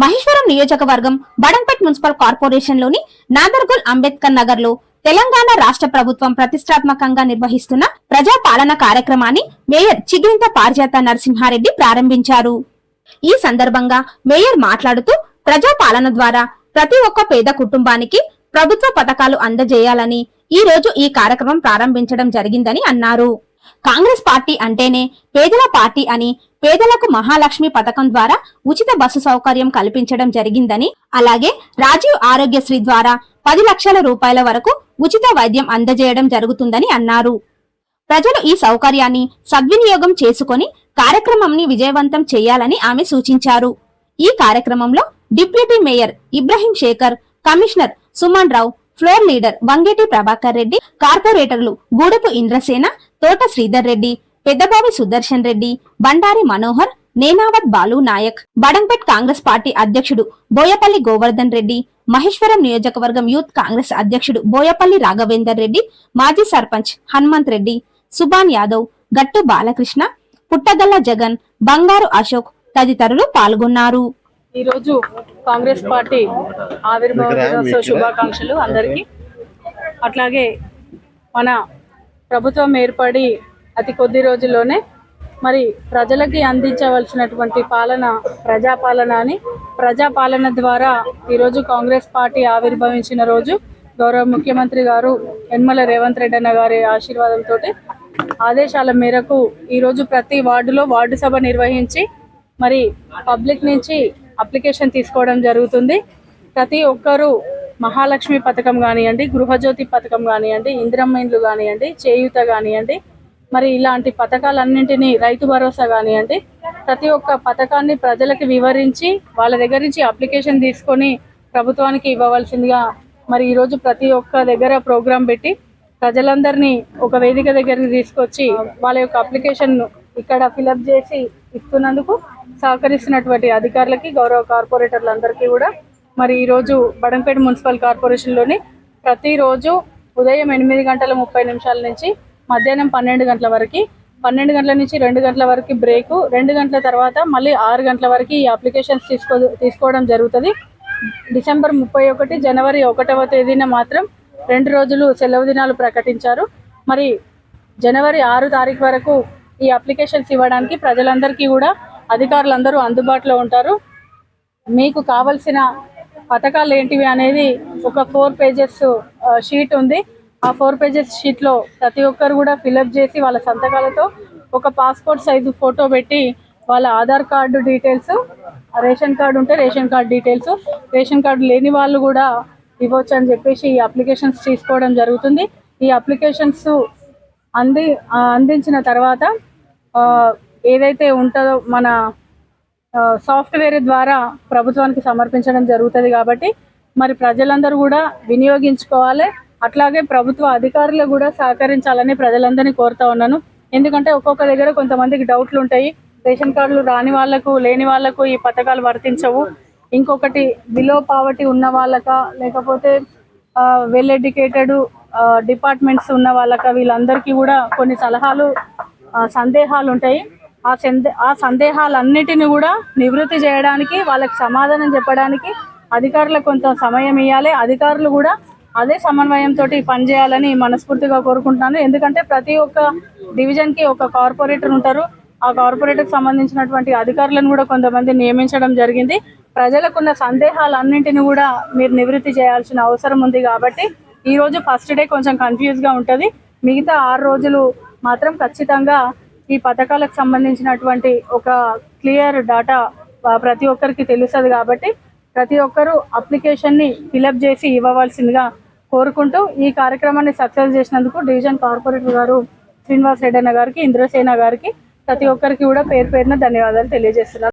మహేశ్వరం నియోజకవర్గం బడంపేట్ మున్సిపల్ కార్పొరేషన్లోని నాదర్గుల్ అంబేద్కర్ నగర్లో తెలంగాణ రాష్ట్ర ప్రభుత్వం ప్రతిష్టాత్మకంగా నిర్వహిస్తున్న ప్రజా పాలన కార్యక్రమాన్ని మేయర్ చిగిరింత పారిజాత నరసింహారెడ్డి ప్రారంభించారు. ఈ సందర్భంగా మేయర్ మాట్లాడుతూ ప్రజా పాలన ద్వారా ప్రతి ఒక్క పేద కుటుంబానికి ప్రభుత్వ పథకాలు అందజేయాలని ఈ రోజు ఈ కార్యక్రమం ప్రారంభించడం జరిగిందని అన్నారు. కాంగ్రెస్ పార్టీ అంటేనే పేదల పార్టీ అని పేదలకు మహాలక్ష్మి పథకం ద్వారా ఉచిత బస్సు సౌకర్యం కల్పించడం జరిగిందని అలాగే రాజీవ్ ఆరోగ్యశ్రీ ద్వారా పది లక్షల రూపాయల వరకు ఉచిత వైద్యం అందజేయడం జరుగుతుందని అన్నారు. ప్రజలు ఈ సౌకర్యాన్ని సద్వినియోగం చేసుకొని కార్యక్రమంని విజయవంతం చేయాలని ఆమె సూచించారు. ఈ కార్యక్రమంలో deputy mayor Ibrahim Shekar commissioner Suman Rao floor leader Vangeti Prabhakar Reddy కార్పొరేటర్లు గూడపు ఇంద్రసేన తోట శ్రీధర్ రెడ్డి పెద్దబావి సుదర్శన్ రెడ్డి బండారి మనోహర్ నేనావత్ బాలు నాయక్ బడంపేట్ కాంగ్రెస్ పార్టీ అధ్యక్షుడు బోయపల్లి గోవర్ధన్ రెడ్డి మహేశ్వరం నియోజకవర్గం యూత్ కాంగ్రెస్ అధ్యక్షుడు బోయపల్లి రాఘవేందర్ రెడ్డి మాజీ సర్పంచ్ హనుమంత్ రెడ్డి సుబాన్ యాదవ్ గట్టు బాలకృష్ణ పుట్టగల్ల జగన్ బంగారు అశోక్ తదితరులు పాల్గొన్నారు. ఈరోజు కాంగ్రెస్ పార్టీ ఆవిర్భావ దినోత్సవ శుభాకాంక్షలు అందరికీ. అట్లాగే మన ప్రభుత్వం ఏర్పడి అతి కొద్ది రోజుల్లోనే మరి ప్రజలకి అందించవలసినటువంటి పాలన ప్రజాపాలన అని ప్రజాపాలన ద్వారా ఈరోజు కాంగ్రెస్ పార్టీ ఆవిర్భవించిన రోజు గౌరవ ముఖ్యమంత్రి గారు యనమల రేవంత్ రెడ్డి అన్న గారి ఆశీర్వాదంతో ఆదేశాల మేరకు ఈరోజు ప్రతి వార్డులో వార్డు సభ నిర్వహించి మరి పబ్లిక్ నుంచి అప్లికేషన్ తీసుకోవడం జరుగుతుంది. ప్రతి ఒక్కరూ మహాలక్ష్మి పథకం కానివ్వండి గృహజ్యోతి పథకం కానివ్వండి ఇందిరమ్మ ఇండ్లు కానివ్వండి చేయూత కానివ్వండి మరి ఇలాంటి పథకాలన్నింటినీ రైతు భరోసా కానివ్వండి ప్రతి ఒక్క పథకాన్ని ప్రజలకు వివరించి వాళ్ళ దగ్గర నుంచి అప్లికేషన్ తీసుకొని ప్రభుత్వానికి ఇవ్వవలసిందిగా మరి ఈరోజు ప్రతి ఒక్క దగ్గర ప్రోగ్రాం పెట్టి ప్రజలందరినీ ఒక వేదిక దగ్గరికి తీసుకొచ్చి వాళ్ళ యొక్క అప్లికేషన్ ఇక్కడ ఫిలప్ చేసి ఇస్తున్నందుకు సహకరిస్తున్నటువంటి అధికారులకి గౌరవ కార్పొరేటర్లందరికీ కూడా మరి ఈరోజు బడంపేట మున్సిపల్ కార్పొరేషన్లోని ప్రతిరోజు ఉదయం ఎనిమిది గంటల ముప్పై నిమిషాల నుంచి మధ్యాహ్నం పన్నెండు గంటల వరకు. పన్నెండు గంటల నుంచి రెండు గంటల వరకు బ్రేకు రెండు గంటల తర్వాత మళ్ళీ ఆరు గంటల వరకు ఈ అప్లికేషన్స్ తీసుకో తీసుకోవడం జరుగుతుంది. డిసెంబర్ ముప్పై ఒకటి జనవరి ఒకటవ తేదీన మాత్రం రెండు రోజులు సెలవు దినాలు ప్రకటించారు. మరి జనవరి ఆరు తారీఖు వరకు ఈ అప్లికేషన్స్ ఇవ్వడానికి ప్రజలందరికీ కూడా అధికారులందరూ అందుబాటులో ఉంటారు. మీకు కావలసిన పథకాలు ఏంటివి అనేది ఒక ఫోర్ పేజెస్ షీట్ ఉంది. ఆ ఫోర్ పేజెస్ షీట్లో ప్రతి ఒక్కరు కూడా ఫిలప్ చేసి వాళ్ళ సంతకాలతో ఒక పాస్పోర్ట్ సైజు ఫోటో పెట్టి వాళ్ళ Aadhaar card details ration card ఉంటే ration card details ration card లేని వాళ్ళు కూడా ఇవ్వచ్చు అని చెప్పేసి ఈ అప్లికేషన్స్ తీసుకోవడం జరుగుతుంది. ఈ అప్లికేషన్స్ అంది అందించిన తర్వాత ఏదైతే ఉంటుందో మన సాఫ్ట్వేర్ ద్వారా ప్రభుత్వానికి సమర్పించడం జరుగుతుంది కాబట్టి మరి ప్రజలందరూ కూడా వినియోగించుకోవాలి. అట్లాగే ప్రభుత్వ అధికారులు కూడా సహకరించాలని ప్రజలందరినీ కోరుతా ఉన్నాను. ఎందుకంటే ఒక్కొక్క దగ్గర కొంతమందికి డౌట్లు ఉంటాయి. రేషన్ కార్డులు రాని వాళ్ళకు లేని వాళ్ళకు ఈ పథకాలు వర్తించవు. ఇంకొకటి బిలో పావర్టీ ఉన్న వాళ్ళక లేకపోతే వెల్ ఎడ్యుకేటెడ్ డిపార్ట్మెంట్స్ ఉన్న వాళ్ళక వీళ్ళందరికీ కూడా కొన్ని సలహాలు సందేహాలు ఉంటాయి. ఆ సందే ఆ సందేహాలన్నిటిని కూడా నివృత్తి చేయడానికి వాళ్ళకి సమాధానం చెప్పడానికి అధికారులకు కొంత సమయం ఇవ్వాలి అధికారులు కూడా అదే సమన్వయంతో పనిచేయాలని మనస్ఫూర్తిగా కోరుకుంటున్నాను. ఎందుకంటే ప్రతి ఒక్క డివిజన్కి ఒక కార్పొరేటర్ ఉంటారు. ఆ కార్పొరేటర్కి సంబంధించినటువంటి అధికారులను కూడా కొంతమంది నియమించడం జరిగింది. ప్రజలకున్న సందేహాలన్నింటిని కూడా మీరు నివృత్తి చేయాల్సిన అవసరం ఉంది కాబట్టి ఈరోజు ఫస్ట్ డే కొంచెం కన్ఫ్యూజ్గా ఉంటుంది. మిగతా ఆరు రోజులు మాత్రం ఖచ్చితంగా ఈ పథకాలకు సంబంధించినటువంటి ఒక క్లియర్ డాటా ప్రతి ఒక్కరికి తెలుస్తుంది కాబట్టి ప్రతి ఒక్కరూ అప్లికేషన్ని ఫిలప్ చేసి ఇవ్వవలసిందిగా కోరుకుంటూ ఈ కార్యక్రమాన్ని సక్సెస్ చేసినందుకు డివిజన్ కార్పొరేటర్ గారు శ్రీనివాస్ రెడ్డి గారికి ఇంద్రసేన గారికి ప్రతి ఒక్కరికి కూడా పేరు పేరున ధన్యవాదాలు తెలియజేస్తున్నాను.